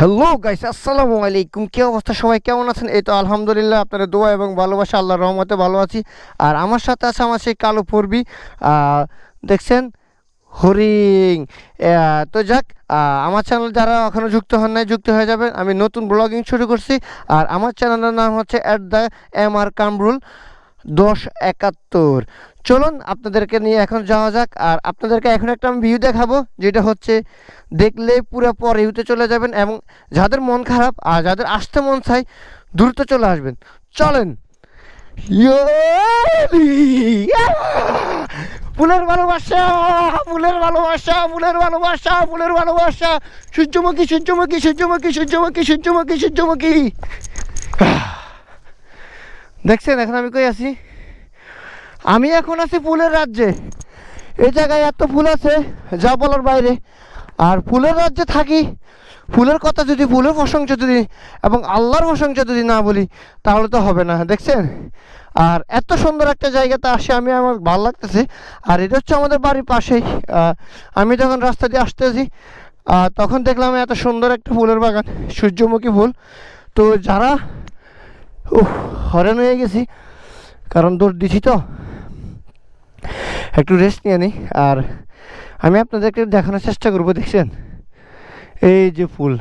Hello guys আসসালামু আলাইকুম। কি অবস্থা? সবাই কেমন আছেন? এই তো আলহামদুলিল্লাহ, আপনাদের দোয়া এবং ভালোবাসা, আল্লাহর রহমতে ভালো আছি। আর আমার সাথে আছে আমার সেই কালো পড়বি দেখছেন? হরিং। তো যাক আমার চ্যানেল যারা এখনও যুক্ত হন নাই, যুক্ত হয়ে যাবেন। আমি নতুন ব্লগিং শুরু করছি। আর আমার চ্যানেলের নাম হচ্ছে at the M R Kamrul দশ একাত্তর। চলুন আপনাদেরকে নিয়ে এখন যাওয়া যাক। আর আপনাদেরকে এখন একটা আমি ভিউ দেখাবো, যেটা হচ্ছে দেখলে পুরো পর ভিউতে চলে যাবেন এবং যাদের মন খারাপ আর যাদের আসতে মন চাই দ্রুত চলে আসবেন। চলেন! ফুলের ভালোবাসা ফুলের ভালোবাসা ফুলের ভালোবাসা ফুলের ভালোবাসা। সূর্যমুখী সূর্যমুখী সূর্যমুখী সূর্যমুখী সূর্যমুখী সূর্যমুখী। দেখছেন, এখন আমি কই আছি? আমি এখন আছি ফুলের রাজ্যে। এই জায়গায় এত ফুল আছে, যা বলার বাইরে। আর ফুলের রাজ্যে থাকি, ফুলের কথা যদি, ফুলের প্রশংসা যদি, এবং আল্লাহর প্রশংসা যদি না বলি, তাহলে তো হবে না, দেখছেন? আর এত সুন্দর একটা জায়গাতে আসে, আমি আমার ভালো লাগতেছে। আর এটা হচ্ছে আমাদের বাড়ির পাশেই। আমি যখন রাস্তা দিয়ে আসতেছি তখন দেখলাম এত সুন্দর একটা ফুলের বাগান, সূর্যমুখী ফুল। তো যারা উহ হরেন হয়ে গেছি, কারণ দৌড় দিছি তো। একটু রেস্ট নিয়ে নিই। আর আমি আপনাদেরকে দেখানোর চেষ্টা করব, দেখছেন? এই যে ফুল,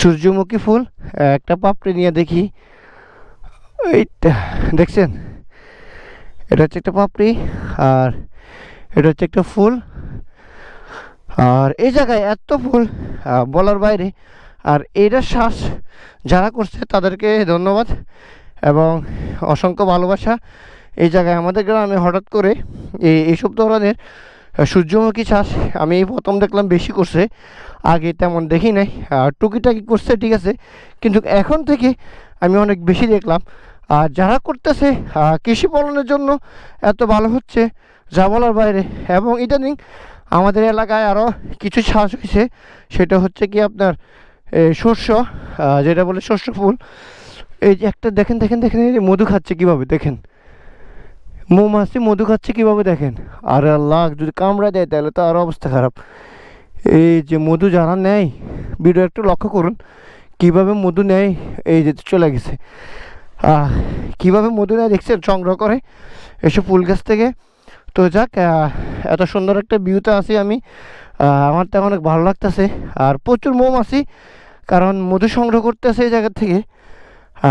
সূর্যমুখী ফুল, একটা পাপড়ি নিয়ে দেখি। এইটা, দেখছেন? এটা হচ্ছে একটা পাপড়ি, আর এটা হচ্ছে একটা ফুল। আর এই জায়গায় এত ফুল বলার বাইরে। আর এইটা শ্বাস যারা করছে তাদেরকে ধন্যবাদ এবং অসংখ্য ভালোবাসা। এই জায়গায় আমাদের গ্রামে হঠাৎ করে এই এইসব ধরনের সূর্যমুখী চাষ আমি এই প্রথম দেখলাম বেশি করছে, আগে তেমন দেখি নাই, আর টুকিটাকি করছে, ঠিক আছে। কিন্তু এখন থেকে আমি অনেক বেশি দেখলাম, আর যারা করতেছে কৃষি পালনের জন্য এত ভালো হচ্ছে, যা বলার বাইরে। এবং ইদানিং আমাদের এলাকায় আরও কিছু চাষ হয়েছে, সেটা হচ্ছে কি আপনার শস্য যেটা বলে শস্য ফুল। এই যে একটা দেখেন দেখেন দেখেন মধু খাচ্ছে কীভাবে, দেখেন। মৌমাছি মধু খাচ্ছে কীভাবে দেখেন? আরে আল্লাহ, যদি কামড়া দেয় তাহলে তো আরও অবস্থা খারাপ। এই যে মধু যারা নেয় ভিডিও একটু লক্ষ্য করুন, কীভাবে মধু নেয়, এই যে চলে গেছে। কীভাবে মধু নেয় দেখছেন? সংগ্রহ করে এসব ফুল গাছ থেকে। তো যাক এত সুন্দর একটা ভিউতে আছি আমি। আমার তো অনেক ভালো লাগতেছে। আর প্রচুর মৌমাছি, কারণ মধু সংগ্রহ করতেছে এই জায়গা থেকে।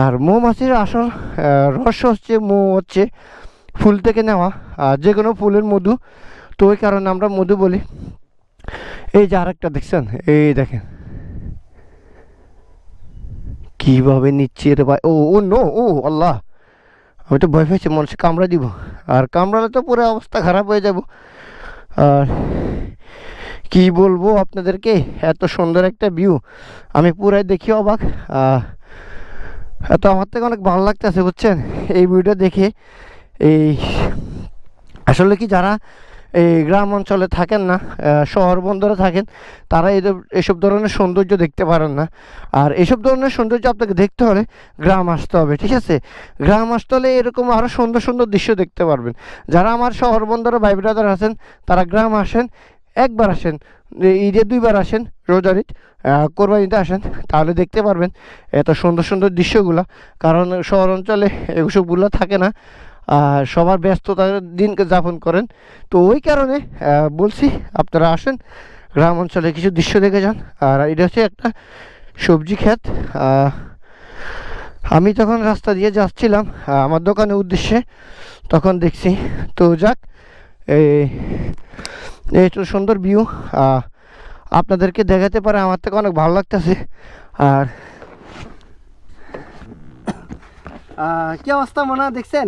আর মৌমাছির আসল রহস্য হচ্ছে মৌ হচ্ছে ফুল থেকে নেওয়া, আর যে কোনো ফুলের মধু। তো ওই কারণে আমরা মধু বলি। এই যে আরেকটা দেখছেন? এই দেখেন। কীভাবে নিচ্ছে রে ভাই? ও ও, নো, ও, আল্লাহ। আমি তো ভয় পেয়েছি মানুষ কামড়া দিব। আর কামড়ালে তো পুরো অবস্থা খারাপ হয়ে যাব। আর কি বলব আপনাদেরকে? এত সুন্দর একটা ভিউ আমি পুরাই দেখি অবাক। এত আমার থেকে অনেক ভালো লাগতেছে, বুঝছেন? এই ভিডিওটা দেখে এই, আসলে কি যারা এই গ্রাম অঞ্চলে থাকেন না শহর বন্দরে থাকেন, তারা এদের এসব ধরনের সৌন্দর্য দেখতে পারেন না। আর এসব ধরনের সৌন্দর্য আপনাকে দেখতে হলে গ্রাম আসতে হবে, ঠিক আছে? গ্রাম আসতে হলে এরকম আরও সুন্দর সুন্দর দৃশ্য দেখতে পারবেন। যারা আমার শহর বন্দরে ভাই ব্রাদার আছেন, তারা গ্রাম আসেন, একবার আসেন ঈদে দুইবার আসেন, রোজার ঈদ কোরবানিতে আসেন, তাহলে দেখতে পারবেন এত সুন্দর সুন্দর দৃশ্যগুলো। কারণ শহর অঞ্চলে এসবগুলো থাকে না। সবার ব্যস্ততার দিনকে যাপন করেন। তো ওই কারণে বলছি, আপনারা আসেন, গ্রাম অঞ্চলে কিছু দৃশ্য দেখে যান। আর এটা হচ্ছে একটা সবজি ক্ষেত। আমি তখন রাস্তা দিয়ে যাচ্ছিলাম আমার দোকানের উদ্দেশ্যে। তখন দেখছি, তো যাক এই তো সুন্দর ভিউ আপনাদেরকে দেখাতে পারে, আমার থেকে অনেক ভালো লাগতেছে। আর কি অবস্থা মনে, দেখছেন?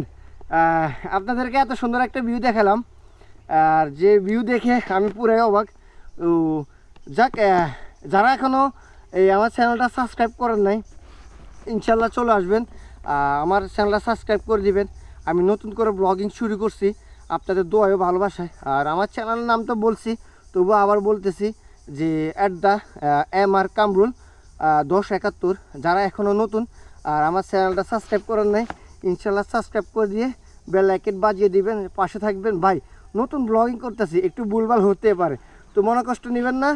আপনাদেরকে এত সুন্দর একটা ভিউ দেখালাম। আর যে ভিউ দেখে আমি পুরাই অবাক। যাক যারা এখনও এই আমার চ্যানেলটা সাবস্ক্রাইব করেন নাই, ইনশাল্লাহ চলে আসবেন। আমার চ্যানেলটা সাবস্ক্রাইব করে দিবেন। আমি নতুন করে ব্লগিং শুরু করছি, আপনাদের দোয়াও ভালোবাসায়। আর আমার চ্যানেলের নাম তো বলছি তবুও আবার বলতেছি যে at the M R Kamrul দশ একাত্তর, যারা এখনও নতুন, আর আমার চ্যানেলটা সাবস্ক্রাইব করেন নাই ইনশাল্লাহ সাবস্ক্রাইব করে দিয়ে বেল আইকেট বাজিয়ে দিবেন, পাশে থাকবেন। ভাই, নতুন ব্লগিং করতেছি, একটু ভুলভাল হতে পারে। তো মনে কষ্ট নেবেন না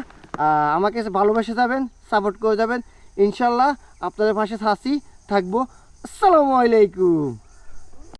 আমাকে ভালোবেসে যাবেন সাপোর্ট করে যাবেন। ইনশাল্লাহ আপনাদের পাশে থাকি থাকব। আসসালামু আলাইকুম।